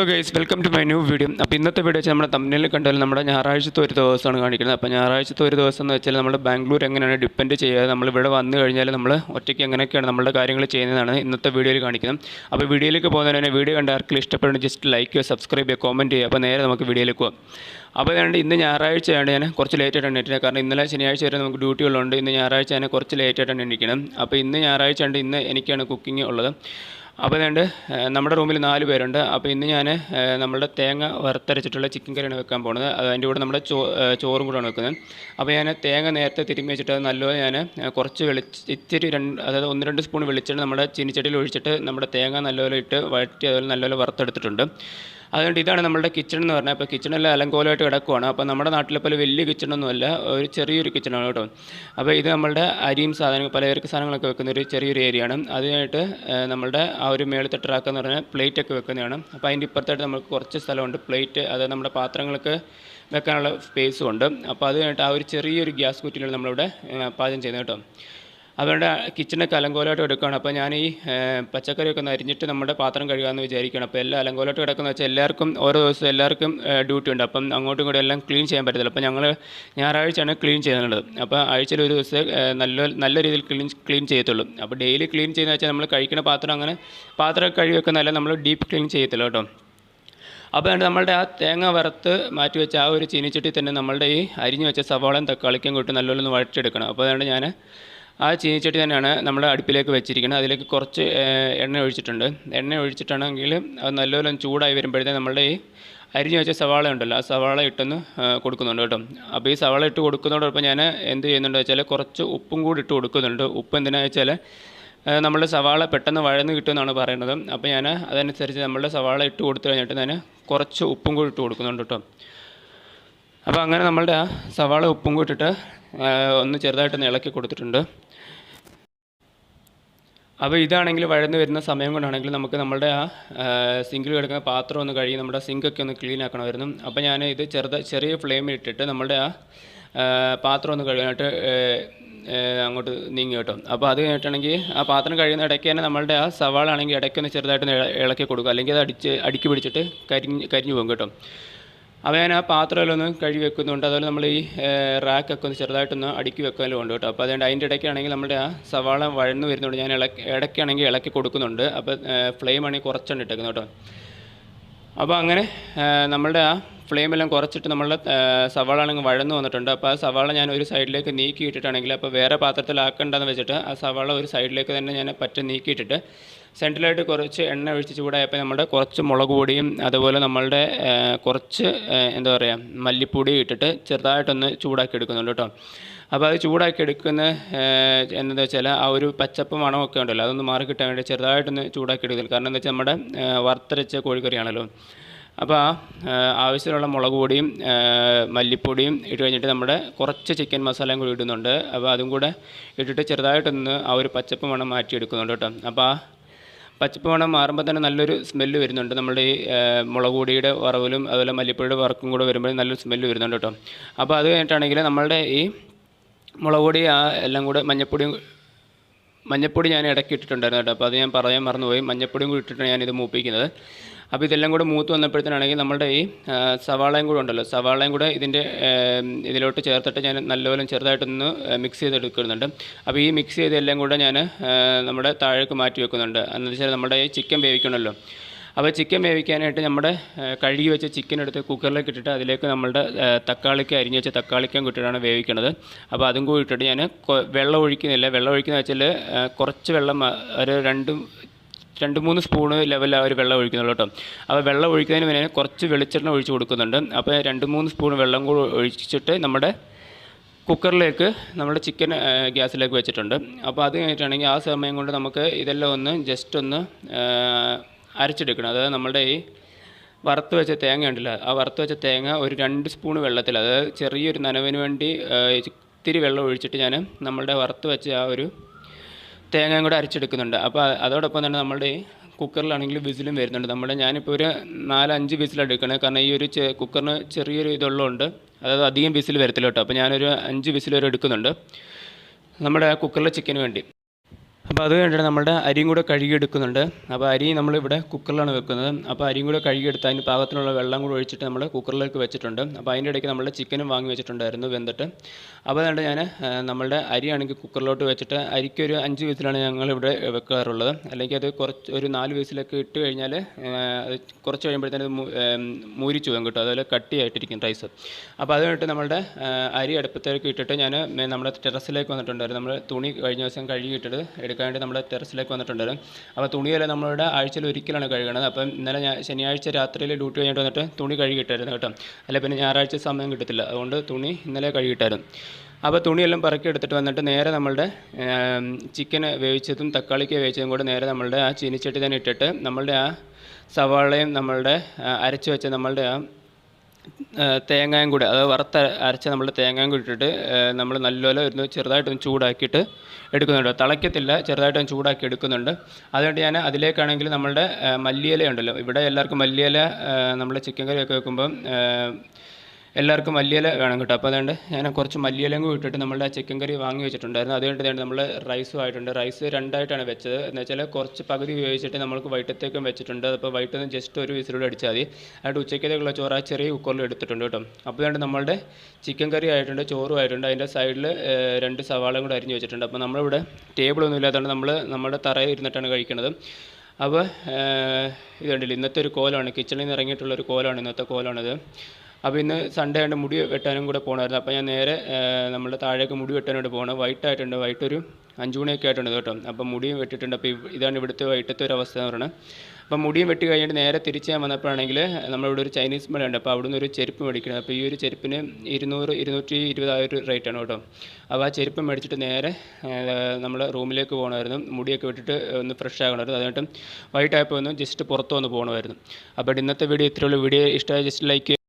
Hello guys welcome to my new video അപ്പോൾ ഇന്നത്തെ video വെച്ചാൽ നമ്മുടെ തമ്മിലിൽ കണ്ടാൽ നമ്മുടെ ഞായറാഴ്ചത്തെ ഒരു ദിവസമാണ് കാണിക്കുന്നത്. അപ്പോൾ ഞായറാഴ്ചത്തെ ഒരു ദിവസം എന്ന് വെച്ചാൽ നമ്മൾ ബാംഗ്ലൂർ എങ്ങനെയാണ് ഡിപ്പെൻഡ് ചെയ്യുക നമ്മൾ ഇവിടെ വന്നു കഴിഞ്ഞാൽ നമ്മൾ ഒറ്റയ്ക്ക് എങ്ങനെയൊക്കെയാണ് നമ്മുടെ കാര്യങ്ങൾ ചെയ്യുന്നതാണ് ഇന്നത്തെ വീഡിയോയിൽ കാണിക്കുന്നത്. അപ്പോൾ വീഡിയോയിലേക്ക് പോകുന്നതിന് തന്നെ വീഡിയോ കണ്ട ആർക്കും ഇഷ്ടപ്പെടുന്ന ജസ്റ്റ് ലൈക്ക് ചെയ്യുക സബ്സ്ക്രൈബ് ചെയ്യുക കോമെന്റ് ചെയ്യുക. അപ്പോൾ നേരെ നമുക്ക് വീഡിയോയിലേക്ക് പോകാം അപ്പോൾ അതുകൊണ്ട് ഇന്ന് ഞായറാഴ്ചയാണ് ഞാൻ കുറച്ച് ലേറ്റ് എണീറ്റത്. കാരണം ഇന്നലെ ശനിയാഴ്ച വരെ നമുക്ക് ഡ്യൂട്ടി ഉള്ളതുകൊണ്ട് ഇന്ന് ഞായറാഴ്ച ഞാൻ കുറച്ച് ലേറ്റ് എണീക്കണം അപ്പോൾ ഇന്ന് ഞായറാഴ്ച ഉണ്ട് ഇന്ന് എനിക്കാണ് കുക്കിംഗ് ഉള്ളത്. അപ്പോൾ അതുകൊണ്ട് നമ്മുടെ റൂമിൽ നാല് പേരുണ്ട്. അപ്പോൾ ഇന്ന് ഞാൻ നമ്മുടെ തേങ്ങ വറുത്തരച്ചിട്ടുള്ള ചിക്കൻ കറിയാണ് വെക്കാൻ പോകുന്നത് അത് അതിന്റെ കൂടെ നമ്മുടെ ചോ ചോറും കൂടെയാണ് വെക്കുന്നത്. അപ്പോൾ ഞാൻ തേങ്ങ നേരത്തെ തിരുമ്മി വെച്ചിട്ട് അത് നല്ലപോലെ ഞാൻ കുറച്ച് വെളിച്ച് ഇത്തിരി രണ്ട് അതായത് ഒന്ന് രണ്ട് സ്പൂൺ വെളിച്ചെണ്ണ നമ്മുടെ ചീനിച്ചട്ടിയിൽ ഒഴിച്ചിട്ട് നമ്മുടെ തേങ്ങ നല്ലപോലെ ഇട്ട് വഴറ്റി അതുപോലെ നല്ലപോലെ വറുത്തെടുത്തിട്ടുണ്ട്. അതുകൊണ്ട് ഇതാണ് നമ്മുടെ കിച്ചൺ എന്ന് പറഞ്ഞാൽ അപ്പോൾ കിച്ചണെല്ലാം അലങ്കോലമായിട്ട് കിടക്കുവാണ്. അപ്പോൾ നമ്മുടെ നാട്ടിലെ പോലെ വലിയ കിച്ചണൊന്നുമല്ല ഒരു ചെറിയൊരു കിച്ചണാണ് കേട്ടോ. അപ്പോൾ ഇത് നമ്മളുടെ അരിയും സാധനങ്ങൾ പലചരക്ക് സാധനങ്ങളൊക്കെ വെക്കുന്ന ഒരു ചെറിയൊരു ഏരിയയാണ് അതിനായിട്ട് നമ്മുടെ ആ ഒരു മേളത്തെ ട്രാക്ക് എന്ന് പറഞ്ഞാൽ പ്ലേറ്റ് ഒക്കെ വെക്കുന്നതാണ്. അപ്പോൾ അതിന്റെ ഇപ്പുറത്തായിട്ട് നമുക്ക് കുറച്ച് സ്ഥലമുണ്ട്. പ്ലേറ്റ് അത് നമ്മുടെ പാത്രങ്ങൾക്ക് വെക്കാനുള്ള സ്പേസും ഉണ്ട്. അപ്പോൾ അതിനായിട്ട് ആ ഒരു ചെറിയൊരു ഗ്യാസ് കുറ്റിയിലാണ് നമ്മളിവിടെ പാചകം ചെയ്യുന്നത് കേട്ടോ. അതുകൊണ്ട് കിച്ചണൊക്കെ അലങ്കോലമായിട്ട് എടുക്കുകയാണ്. അപ്പോൾ ഞാൻ ഈ പച്ചക്കറിയൊക്കെ ഒന്ന് അരിഞ്ഞിട്ട് നമ്മുടെ പാത്രം കഴുകാമെന്ന് വിചാരിക്കുകയാണ്. അപ്പോൾ എല്ലാം അലങ്കോലമായിട്ട് കിടക്കുന്ന വെച്ചാൽ എല്ലാവർക്കും ഓരോ ദിവസം എല്ലാവർക്കും ഡ്യൂട്ടി ഉണ്ട്. അപ്പം അങ്ങോട്ടും ഇങ്ങോട്ടും എല്ലാം ക്ലീൻ ചെയ്യാൻ പറ്റത്തില്ല. അപ്പോൾ ഞങ്ങൾ ഞായറാഴ്ചയാണ് ക്ലീൻ ചെയ്യുന്നത്. അപ്പോൾ ആഴ്ചയിൽ ഒരു ദിവസം നല്ല നല്ല രീതിയിൽ ക്ലീൻ ക്ലീൻ ചെയ്യത്തുള്ളൂ. അപ്പോൾ ഡെയിലി ക്ലീൻ ചെയ്യുന്ന വെച്ചാൽ നമ്മൾ കഴിക്കുന്ന പാത്രം അങ്ങനെ പാത്രം കഴുകി വെക്കുന്നതല്ല നമ്മൾ ഡീപ്പ് ക്ലീൻ ചെയ്യത്തില്ല കേട്ടോ. അപ്പോൾ നമ്മളുടെ ആ തേങ്ങ വറുത്ത് മാറ്റി വെച്ച ആ ഒരു ചീനിച്ചട്ടി തന്നെ നമ്മളുടെ ഈ അരിഞ്ഞു വെച്ച സവാളയും തക്കാളിക്കും കൂട്ടി നല്ലോണം ഒന്ന് വഴറ്റിയെടുക്കണം. അപ്പോൾ അതുകൊണ്ട് ഞാൻ ആ ചീനിച്ചട്ടി തന്നെയാണ് നമ്മൾ അടുപ്പിലേക്ക് വെച്ചിരിക്കുന്നത്. അതിലേക്ക് കുറച്ച് എണ്ണ ഒഴിച്ചിട്ടുണ്ട്. എണ്ണ ഒഴിച്ചിട്ടാണെങ്കിൽ അത് നല്ലപോലെ ചൂടായി വരുമ്പോഴത്തേക്കും നമ്മളുടെ ഈ അരിഞ്ഞു വെച്ച സവാള ഉണ്ടല്ലോ ആ സവാള ഇട്ടൊന്ന് കൊടുക്കുന്നുണ്ട് കേട്ടോ. അപ്പോൾ ഈ സവാള ഇട്ട് കൊടുക്കുന്നതോടൊപ്പം ഞാൻ എന്ത് ചെയ്യുന്നുണ്ട് വെച്ചാൽ കുറച്ച് ഉപ്പും കൂടി ഇട്ട് കൊടുക്കുന്നുണ്ട്. ഉപ്പ് എന്തിനാ വെച്ചാൽ നമ്മളുടെ സവാള പെട്ടെന്ന് വഴന്ന് കിട്ടുമെന്നാണ് പറയുന്നത്. അപ്പോൾ ഞാൻ അതനുസരിച്ച് നമ്മളുടെ സവാള ഇട്ട് കൊടുത്തു കഴിഞ്ഞിട്ട് ഞാൻ കുറച്ച് ഉപ്പും കൂടി ഇട്ട് കൊടുക്കുന്നുണ്ട് കേട്ടോ. അപ്പോൾ അങ്ങനെ നമ്മളുടെ ആ സവാള ഉപ്പും കൂടി ഇട്ടിട്ട് ഒന്ന് ചെറുതായിട്ടൊന്ന് ഇളക്കി കൊടുത്തിട്ടുണ്ട്. അപ്പോൾ ഇതാണെങ്കിൽ വഴന്ന് വരുന്ന സമയം കൊണ്ടാണെങ്കിൽ നമുക്ക് നമ്മുടെ ആ സിങ്കിൽ കിടക്കുന്ന പാത്രം ഒന്ന് കഴുകി നമ്മുടെ സിങ്കൊക്കെ ഒന്ന് ക്ലീൻ ആക്കണമായിരുന്നു. അപ്പോൾ ഞാൻ ഇത് ചെറുത ചെറിയ ഫ്ലെയിമിൽ ഇട്ടിട്ട് നമ്മുടെ ആ പാത്രം ഒന്ന് കഴുകാനായിട്ട് അങ്ങോട്ട് നീങ്ങി കേട്ടോ. അപ്പോൾ അത് കഴിഞ്ഞിട്ടാണെങ്കിൽ ആ പാത്രം കഴിയുന്ന ഇടയ്ക്ക് തന്നെ നമ്മളുടെ ആ സവാളാണെങ്കിൽ ഇടയ്ക്കൊന്ന് ചെറുതായിട്ടൊന്ന് ഇളക്കി കൊടുക്കുക. അല്ലെങ്കിൽ അത് അടിച്ച് അടുക്കി പിടിച്ചിട്ട് കരിഞ്ഞ് കരിഞ്ഞു പോകും കേട്ടോ. അപ്പോൾ ആ പാത്രമെല്ലാം ഒന്ന് കഴുകി വെക്കുന്നുണ്ട്. അതുപോലെ നമ്മൾ ഈ റാക്കൊക്കെ ഒന്ന് ചെറുതായിട്ടൊന്ന് അടുക്കി വെക്കാനും ഉണ്ട് കേട്ടോ. അപ്പോൾ അതുകൊണ്ട് അതിന്റെ ഇടയ്ക്കാണെങ്കിൽ നമ്മുടെ ആ സവാള വഴന്ന് വരുന്നുണ്ട്. ഞാൻ ഇളക്കി ഇടയ്ക്കാണെങ്കിൽ ഇളക്കി കൊടുക്കുന്നുണ്ട്. അപ്പോൾ ഫ്ലെയിം ആണെങ്കിൽ കുറച്ചാണ് ഇട്ടേക്കുന്നത് കേട്ടോ. അപ്പോൾ അങ്ങനെ നമ്മളുടെ ആ ഫ്ലെയിമെല്ലാം കുറച്ചിട്ട് നമ്മൾ സവാള ആണെങ്കിൽ വഴന്നു വന്നിട്ടുണ്ട്. അപ്പോൾ ആ സവാള ഞാൻ ഒരു സൈഡിലേക്ക് നീക്കി ഇട്ടിട്ടാണെങ്കിൽ അപ്പോൾ വേറെ പാത്രത്തിലാക്കണ്ടെന്ന് വെച്ചിട്ട് ആ സവാള ഒരു സൈഡിലേക്ക് തന്നെ ഞാൻ പറ്റ നീക്കിയിട്ടിട്ട് സെൻട്രലായിട്ട് കുറച്ച് എണ്ണ ഒഴിച്ച് ചൂടായപ്പോൾ നമ്മുടെ കുറച്ച് മുളക് പൊടിയും അതുപോലെ നമ്മളുടെ കുറച്ച് എന്താ പറയുക മല്ലിപ്പൊടിയും ഇട്ടിട്ട് ചെറുതായിട്ടൊന്ന് ചൂടാക്കി എടുക്കുന്നുണ്ട് കേട്ടോ അപ്പോൾ അത് ചൂടാക്കി എടുക്കുന്ന എന്താ വെച്ചാൽ ആ ഒരു പച്ചപ്പ് മണമൊക്കെ ഉണ്ടല്ലോ അതൊന്ന് മാറി കിട്ടാൻ വേണ്ടി ചെറുതായിട്ടൊന്ന് ചൂടാക്കി എടുക്കുന്നത് കാരണം എന്താ വെച്ചാൽ നമ്മുടെ വറുത്തരച്ച കോഴിക്കറിയാണല്ലോ. അപ്പോൾ ആ ആവശ്യത്തിനുള്ള മുളക് പൊടിയും മല്ലിപ്പൊടിയും ഇട്ട് കഴിഞ്ഞിട്ട് നമ്മുടെ കുറച്ച് ചിക്കൻ മസാലയും കൂടി ഇടുന്നുണ്ട്. അപ്പോൾ അതും കൂടെ ഇട്ടിട്ട് ചെറുതായിട്ടൊന്ന് ആ ഒരു പച്ചപ്പ് മണം മാറ്റിയെടുക്കുന്നുണ്ട് കേട്ടോ. അപ്പോൾ ആ പച്ചപ്പ് മണം മാറുമ്പോൾ തന്നെ നല്ലൊരു സ്മെല്ല് വരുന്നുണ്ട്. നമ്മുടെ ഈ മുളക് പൊടിയുടെ വറവിലും അതുപോലെ മല്ലിപ്പൊടിയുടെ വറക്കും കൂടെ വരുമ്പോൾ നല്ലൊരു സ്മെല്ല് വരുന്നുണ്ട് കേട്ടോ. അപ്പോൾ അത് കഴിഞ്ഞിട്ടാണെങ്കിൽ നമ്മളുടെ ഈ മുളക് പൊടി ആ എല്ലാം കൂടെ മഞ്ഞപ്പൊടിയും മഞ്ഞപ്പൊടി ഞാൻ ഇടയ്ക്ക് ഇട്ടിട്ടുണ്ടായിരുന്നു കേട്ടോ. അപ്പോൾ അത് ഞാൻ പറയാൻ മറന്നുപോയി. മഞ്ഞപ്പൊടിയും കൂടി ഇട്ടിട്ടാണ് ഞാനിത് മൂപ്പിക്കുന്നത്. അപ്പോൾ ഇതെല്ലാം കൂടെ മൂത്ത് വന്നപ്പോഴത്തേനാണെങ്കിൽ നമ്മുടെ ഈ സവാളയും കൂടെ ഉണ്ടല്ലോ. സവാളയും കൂടെ ഇതിന്റെ ഇതിലോട്ട് ചേർത്തിട്ട് ഞാൻ നല്ലപോലെ ചെറുതായിട്ടൊന്ന് മിക്സ് ചെയ്തെടുക്കുന്നുണ്ട്. അപ്പോൾ ഈ മിക്സ് ചെയ്ത് എല്ലാം കൂടെ ഞാൻ നമ്മുടെ താഴേക്ക് മാറ്റി വെക്കുന്നുണ്ട്. എന്നു വെച്ചാൽ നമ്മുടെ ഈ ചിക്കൻ വേവിക്കണമല്ലോ. അപ്പോൾ ചിക്കൻ വേവിക്കാനായിട്ട് നമ്മുടെ കഴുകി വെച്ച ചിക്കൻ എടുത്ത് കുക്കറിലേക്ക് ഇട്ടിട്ട് അതിലേക്ക് നമ്മുടെ തക്കാളിക്ക് അരിഞ്ഞ് വെച്ച തക്കാളിക്കും ഇട്ടിട്ടാണ് വേവിക്കുന്നത് അപ്പോൾ അതും കൂടി ഇട്ടിട്ട് ഞാൻ വെള്ളം ഒഴിക്കുന്നില്ല. വെള്ളം ഒഴിക്കുന്നതെന്ന് വെച്ചാൽ കുറച്ച് വെള്ളം ഒരു രണ്ട് രണ്ട് മൂന്ന് സ്പൂണ് ലെവലിൽ ആ ഒരു വെള്ളം ഒഴിക്കുന്നുള്ളൂ കേട്ടോ. അപ്പോൾ വെള്ളം ഒഴിക്കുന്നതിന് മുന്നേ കുറച്ച് വെളിച്ചെണ്ണ ഒഴിച്ച് കൊടുക്കുന്നുണ്ട്. അപ്പോൾ രണ്ട് മൂന്ന് സ്പൂൺ വെള്ളം കൂടി ഒഴിച്ചിട്ട് നമ്മുടെ കുക്കറിലേക്ക് നമ്മുടെ ചിക്കൻ ഗ്യാസിലേക്ക് വെച്ചിട്ടുണ്ട്. അപ്പോൾ അത് കഴിഞ്ഞിട്ടാണെങ്കിൽ ആ സമയം കൊണ്ട് നമുക്ക് ഇതെല്ലാം ഒന്ന് ജസ്റ്റ് ഒന്ന് അരച്ചെടുക്കണം. അതായത് നമ്മുടെ ഈ വറുത്ത് വെച്ച തേങ്ങ ഉണ്ടല്ലോ ആ വറുത്ത് വെച്ച തേങ്ങ ഒരു രണ്ട് സ്പൂൺ വെള്ളത്തിൽ അതായത് ചെറിയൊരു നനവിന് വേണ്ടി ഇത്തിരി വെള്ളം ഒഴിച്ചിട്ട് ഞാൻ നമ്മളുടെ വറുത്ത് വെച്ച ആ ഒരു തേങ്ങയും കൂടെ അരച്ചെടുക്കുന്നുണ്ട്. അപ്പോൾ അതോടൊപ്പം തന്നെ നമ്മുടെ കുക്കറിലാണെങ്കിൽ വിസിലും വരുന്നുണ്ട്. നമ്മുടെ ഞാനിപ്പോൾ ഒരു നാലഞ്ച് വിസിലെടുക്കണേ കാരണം ഈ ഒരു കുക്കറിന് ചെറിയൊരു ഇതുള്ളതുകൊണ്ട് അതായത് അധികം വിസിൽ വരത്തില്ല കേട്ടോ. അപ്പോൾ ഞാനൊരു അഞ്ച് വിസിൽ വരെ എടുക്കുന്നുണ്ട്. നമ്മുടെ കുക്കറിലെ ചിക്കന് വേണ്ടി. അപ്പോൾ അത് കഴിഞ്ഞിട്ട് നമ്മുടെ അരിയും കൂടെ കഴുകിയെടുക്കുന്നുണ്ട്. അപ്പോൾ അരി നമ്മളിവിടെ കുക്കറിലാണ് വെക്കുന്നത്. അപ്പോൾ അരിയും കൂടെ കഴുകിയെടുത്ത് അതിന് പാകത്തിനുള്ള വെള്ളം കൂടെ ഒഴിച്ചിട്ട് നമ്മൾ കുക്കറിലേക്ക് വെച്ചിട്ടുണ്ട്. അപ്പോൾ അതിന്റെ ഇടയ്ക്ക് നമ്മൾ ചിക്കനും വാങ്ങി വെച്ചിട്ടുണ്ടായിരുന്നു വെന്തിട്ട്. അപ്പോൾ അതുകൊണ്ട് ഞാൻ നമ്മളുടെ അരിയാണെങ്കിൽ കുക്കറിലോട്ട് വെച്ചിട്ട് അരിക്കൊരു അഞ്ച് വിസിലാണ് ഞങ്ങളിവിടെ വെക്കാറുള്ളത്. അല്ലെങ്കിൽ അത് കുറച്ച് ഒരു നാല് വിസിലൊക്കെ ഇട്ട് കഴിഞ്ഞാൽ കുറച്ച് കഴിയുമ്പോഴത്തേനും മൂരിച്ചു പോകും കിട്ടും. അതുപോലെ കട്ടിയായിട്ടിരിക്കും റൈസ്. അപ്പോൾ അത് കഴിഞ്ഞിട്ട് നമ്മളുടെ അരി അടുപ്പത്തേക്ക് ഇട്ടിട്ട് ഞാൻ നമ്മുടെ ടെറസിലേക്ക് വന്നിട്ടുണ്ടായിരുന്നു. നമ്മൾ തുണി കഴിഞ്ഞ ദിവസം കഴുകിയിട്ടിട്ട് എടുക്കാൻ വേണ്ടി നമ്മൾ ടെറസിലേക്ക് വന്നിട്ടുണ്ടായിരുന്നു അപ്പോൾ തുണിയെല്ലാം നമ്മളുടെ ആഴ്ചയിൽ ഒരിക്കലാണ് കഴുകുന്നത് അപ്പം ഇന്നലെ ഞാൻ ശനിയാഴ്ച രാത്രിയിൽ ഡ്യൂട്ടി കഴിഞ്ഞിട്ട് വന്നിട്ട് തുണി കഴുകിയിട്ടായിരുന്നു കേട്ടോ. അല്ല പിന്നെ ഞായറാഴ്ച സമയം കിട്ടത്തില്ല. അതുകൊണ്ട് തുണി ഇന്നലെ കഴുകിയിട്ടായിരുന്നു. അപ്പോൾ തുണിയെല്ലാം പറക്കി എടുത്തിട്ട് വന്നിട്ട് നേരെ നമ്മളുടെ ചിക്കൻ വേവിച്ചതും തക്കാളിക്ക് വേവിച്ചതും കൂടെ നേരെ നമ്മളുടെ ആ ചീനിച്ചട്ടി തന്നെ ഇട്ടിട്ട് നമ്മളുടെ ആ സവാളയും നമ്മളുടെ അരച്ചു വെച്ച നമ്മളുടെ ആ, തേങ്ങയും കൂടെ അത് വറുത്ത അരച്ച നമ്മൾ തേങ്ങയും കൂടി ഇട്ടിട്ട് നമ്മൾ നല്ലപോലെ ഒന്ന് ചെറുതായിട്ടൊന്ന് ചൂടാക്കിയിട്ട് എടുക്കുന്നുണ്ട് തിളയ്ക്കത്തില്ല ചെറുതായിട്ടൊന്ന് ചൂടാക്കി എടുക്കുന്നുണ്ട്. അതുകൊണ്ട് ഞാൻ അതിലേക്കാണെങ്കിൽ നമ്മളുടെ മല്ലിയില ഉണ്ടല്ലോ. ഇവിടെ എല്ലാവർക്കും മല്ലിയില നമ്മൾ ചിക്കൻ കറിയൊക്കെ വെക്കുമ്പം എല്ലാവർക്കും മല്ലിയില വേണം കേട്ടോ. അപ്പോൾ അതുകൊണ്ട് ഞാൻ കുറച്ച് മല്ലിയിലയും ഇട്ടിട്ട് നമ്മളുടെ ആ ചിക്കൻ കറി വാങ്ങി വെച്ചിട്ടുണ്ടായിരുന്നു. അതുകൊണ്ട് തന്നെ നമ്മൾ റൈസും ആയിട്ടുണ്ട്. റൈസ് രണ്ടായിട്ടാണ് വെച്ചത്. എന്ന് വെച്ചാൽ കുറച്ച് പകുതി ഉപയോഗിച്ചിട്ട് നമ്മൾക്ക് വൈകിട്ടത്തേക്കും വെച്ചിട്ടുണ്ട്. അപ്പോൾ വൈകിട്ട് ജസ്റ്റ് ഒരു വിസിലൂടെ അടിച്ചാൽ മതി. അതുകൊണ്ട് ഉച്ചയ്ക്കത്തേക്കുള്ള ചോറ് ആ ചെറിയ കുക്കറിൽ എടുത്തിട്ടുണ്ട് കേട്ടോ. അപ്പോൾ അതുകൊണ്ട് നമ്മളുടെ ചിക്കൻ കറി ആയിട്ടുണ്ട് ചോറും ആയിട്ടുണ്ട്. അതിന്റെ സൈഡിൽ രണ്ട് സവാളയും കൂടെ അരിഞ്ഞ് വെച്ചിട്ടുണ്ട്. അപ്പോൾ നമ്മളിവിടെ ടേബിളൊന്നും ഇല്ലാത്തതുകൊണ്ട് നമ്മൾ നമ്മുടെ തറയിൽ ഇരുന്നിട്ടാണ് കഴിക്കുന്നത് അപ്പോൾ ഇത് കണ്ടില്ല? ഇന്നത്തെ ഒരു കോലമാണ് കിച്ചണിൽ നിന്ന് ഇറങ്ങിയിട്ടുള്ള ഒരു കോലമാണ് ഇന്നത്തെ കോലാണിത്. അപ്പോൾ ഇന്ന് സൺഡേ ആയിട്ട് മുടി വെട്ടാനും കൂടെ പോകണമായിരുന്നു അപ്പോൾ ഞാൻ നേരെ നമ്മുടെ താഴേക്ക് മുടി വെട്ടാനായിട്ട് പോകണം വൈകിട്ടായിട്ടുണ്ട് വൈകിട്ടൊരു അഞ്ച് മണിയൊക്കെ ആയിട്ടുണ്ട് കേട്ടോ. അപ്പോൾ മുടിയും വെട്ടിയിട്ടുണ്ട് അപ്പോൾ ഇതാണ് ഇവിടുത്തെ വൈകിട്ടത്തെ ഒരു അവസ്ഥ എന്ന് പറയുന്നത് അപ്പോൾ മുടിയും വെട്ടി കഴിഞ്ഞിട്ട് നേരെ തിരിച്ച് ഞാൻ വന്നപ്പോഴാണെങ്കിൽ നമ്മളിവിടെ ഒരു ചൈനീസ് മലയുണ്ട് അപ്പോൾ അവിടുന്ന് ഒരു ചെരുപ്പ് മേടിക്കണം. അപ്പോൾ ഈ ഒരു ചെരുപ്പിന് ഇരുന്നൂറ് ഇരുന്നൂറ്റി ഒരു റേറ്റാണ് കേട്ടോ. അപ്പോൾ ആ ചെരുപ്പ് മേടിച്ചിട്ട് നേരെ നമ്മൾ റൂമിലേക്ക് പോകണമായിരുന്നു മുടിയൊക്കെ വിട്ടിട്ട് ഒന്ന് ഫ്രഷ് ആകണമായിരുന്നു അതുകൊണ്ട് വൈകിട്ടായപ്പോൾ ഒന്ന് ജസ്റ്റ് പുറത്ത് വന്ന് പോകണമായിരുന്നു അപ്പോൾ ഇന്നത്തെ വീഡിയോ ഇത്രയുള്ള വീഡിയോ ഇഷ്ടമായ ജസ്റ്റ് ലൈക്ക്